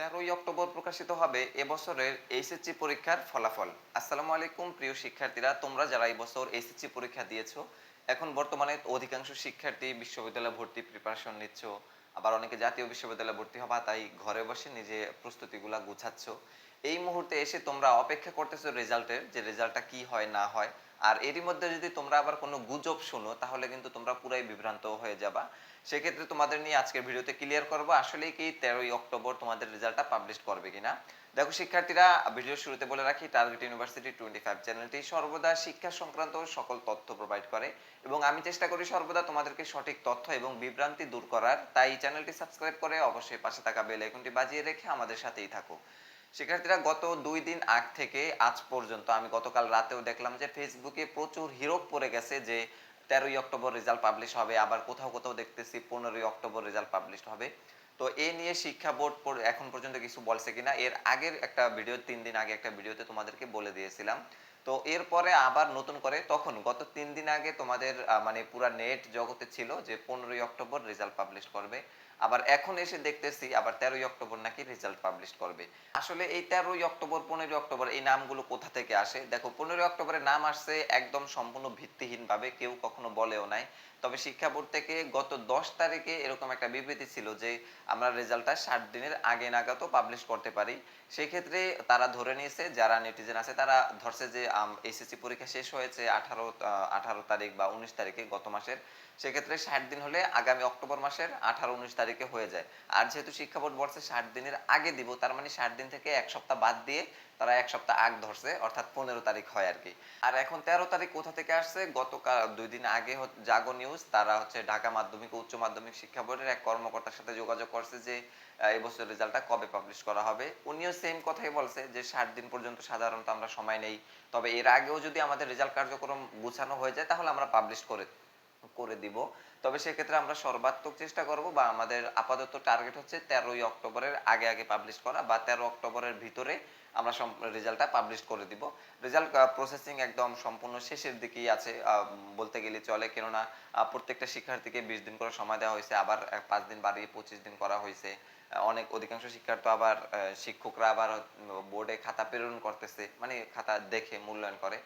তেরোই অক্টোবর প্রকাশিত হবে এবছরের এইচএসসি পরীক্ষার ফলাফল। আসসালামু আলাইকুম, প্রিয় শিক্ষার্থীরা। তোমরা যারা এবছর বছর এইচএসসি পরীক্ষা দিয়েছ, এখন বর্তমানে অধিকাংশ শিক্ষার্থী বিশ্ববিদ্যালয়ে ভর্তি প্রিপারেশন নিচ্ছ। আবার অনেকে জাতীয় বিশ্ববিদ্যালয়ে ভর্তি হবা, তাই ঘরে বসে নিজে প্রস্তুতিগুলা গুছাচ্ছ। এই মুহূর্তে এসে তোমরা অপেক্ষা করতেছো রেজাল্টের, যে রেজাল্টটা কি হয়, না হয়। আর এরই মধ্যে যদি তোমরা আবার কোনো গুজব শুনো, তাহলে কিন্তু তোমরা পুরাই বিভ্রান্ত হয়ে যাবা। সেক্ষেত্রে তোমাদের নিয়ে আজকের ভিডিওতে ক্লিয়ার করব আসলে কি তেরোই অক্টোবর তোমাদের রেজাল্টটা পাবলিশ করবে কিনা। দেখো, শিক্ষার্থীরা, ভিডিও শুরুতে বলে রাখি টার্গেট ইউনিভার্সিটি টোয়েন্টি ফাইভ চ্যানেলটি সর্বদা শিক্ষা সংক্রান্ত সকল তথ্য প্রোভাইড করে এবং আমি চেষ্টা করি সর্বদা তোমাদেরকে সঠিক তথ্য এবং বিভ্রান্তি দূর করার। তাই চ্যানেলটি সাবস্ক্রাইব করে অবশ্যই পাশে থাকা বেল আইকনটি বাজিয়ে রেখে আমাদের সাথেই থাকো। শিক্ষার্থীরা গত দুই দিন আগ থেকে আজ পর্যন্ত, আমি গতকাল রাতেও দেখলাম যে ফেসবুকে প্রচুর হিরোপ পড়ে গেছে যে তেরোই অক্টোবর রেজাল্ট পাবলিশ হবে, আবার কোথাও কোথাও দেখতেছি পনেরোই অক্টোবর রেজাল্ট পাবলিশ হবে। তো এ নিয়ে শিক্ষা বোর্ড এখন পর্যন্ত কিছু বলছে কিনা, এর আগের একটা ভিডিও তিন দিন আগে একটা ভিডিওতে তোমাদেরকে বলে দিয়েছিলাম। তো এরপরে আবার নতুন করে তখন, গত তিন দিন আগে তোমাদের মানে পুরা নেট জগতে ছিল যে পনেরোই অক্টোবর রেজাল্ট পাবলিশ করবে। আবার এখন এসে দেখতেছি আবার তেরোই অক্টোবর নাকি রেজাল্ট পাবলিশ করবে। আসলে এই তেরোই অক্টোবর, পনেরোই অক্টোবর এই নামগুলো কোথা থেকে আসে? দেখো, পনেরোই অক্টোবরের নাম আসছে একদম সম্পূর্ণ ভিত্তিহীন ভাবে কেউ কখনো বলেও নাই। তবে শিক্ষা বোর্ড থেকে গত দশ তারিখে এরকম একটা বিবৃতি ছিল যে আমরা রেজাল্টটা ষাট দিনের আগে নাগাদও পাবলিশ করতে পারি। সেক্ষেত্রে তারা ধরে নিয়েছে, যারা নেটিজেন আছে তারা ধরছে যে এইচএসসি পরীক্ষা শেষ হয়েছে আঠারো আঠারো তারিখ বা উনিশ তারিখে গত মাসের। সেক্ষেত্রে ষাট দিন হলে আগামী অক্টোবর মাসের আঠারো, উনিশ তারিখে হয়ে যায়। আর যেহেতু শিক্ষা বোর্ড বলছে ষাট দিনের আগে দিব, তার মানে ষাট দিন থেকে এক সপ্তাহ বাদ দিয়ে তারা এক সপ্তাহ আগ ধরছে, অর্থাৎ পনেরো তারিখ হয় আর কি। আর এখন তেরো তারিখ কোথা থেকে আসছে? গতকাল দুই দিন আগে জাগো নিউজ, তারা হচ্ছে ঢাকা মাধ্যমিক উচ্চ মাধ্যমিক শিক্ষা বোর্ডের এক কর্মকর্তার সাথে যোগাযোগ করছে যে এবছর রেজাল্টটা কবে পাবলিশ করা হবে। উনিও সেম কথাই বলছে যে, ষাট দিন পর্যন্ত সাধারণত আমরা সময় নেই। তবে এর আগেও যদি আমাদের রেজাল্ট কার্যক্রম গুছানো হয়ে যায়, তাহলে আমরা পাবলিশ করে করে দিব। তবে সেক্ষেত্রে আমরা সর্বাত্মক চেষ্টা করব বা আমাদের আপাতত টার্গেট হচ্ছে তেরোই অক্টোবরের আগে আগে পাবলিশ করা বা তেরো অক্টোবরের ভিতরে আমরা রেজাল্টটা পাবলিশ করে দিব। রেজাল্ট প্রসেসিং একদম সম্পূর্ণ শেষের দিকেই আছে। বলতে গেলে চলে কেননা প্রত্যেকটা শিক্ষার্থীকে বিশ দিন করে সময় দেওয়া হয়েছে, আবার পাঁচ দিন বাড়িয়ে পঁচিশ দিন করা হয়েছে। অনেক অধিকাংশ শিক্ষার্থী আবার শিক্ষকরা আবার বোর্ডে খাতা প্রেরণ করতেছে মানে খাতা দেখে মূল্যায়ন করে।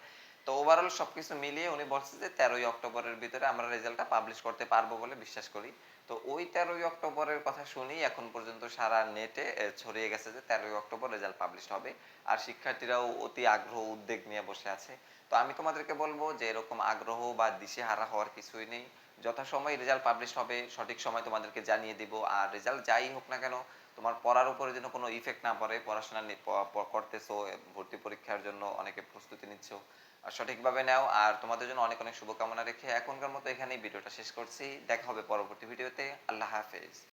তো ওভারঅল সবকিছু মিলিয়ে উনি বলছে যে তেরোই অক্টোবরের ভিতরে আমরা রেজাল্টটা পাবলিশ করতে পারব বলে বিশ্বাস করি। তো ওই তেরোই অক্টোবরের কথা শুনি এখন পর্যন্ত সারা নেটে ছড়িয়ে গেছে যে তেরোই অক্টোবর রেজাল্ট পাবলিশ হবে। আর শিক্ষার্থীরাও অতি আগ্রহ, উদ্বেগ নিয়ে বসে আছে। তো আমি তোমাদেরকে বলব যে এরকম আগ্রহ বা দিশেহারা হওয়ার কিছুই নেই। যথাসময়ে রেজাল্ট পাবলিশ হবে, সঠিক সময় তোমাদেরকে জানিয়ে দিব। আর রেজাল্ট যাই হোক না কেন, তোমার পড়ার উপরে যেন কোনো ইফেক্ট না পড়ে, পড়াশোনা করতেছো, ভর্তি পরীক্ষার জন্য অনেকে প্রস্তুতি নিচ্ছ, আর সঠিকভাবে নাও। আর তোমাদের জন্য অনেক অনেক শুভকামনা রেখে এখনকার মতো এখানেই ভিডিওটা শেষ করছি। দেখা হবে পরবর্তী ভিডিওতে। আল্লাহ হাফেজ।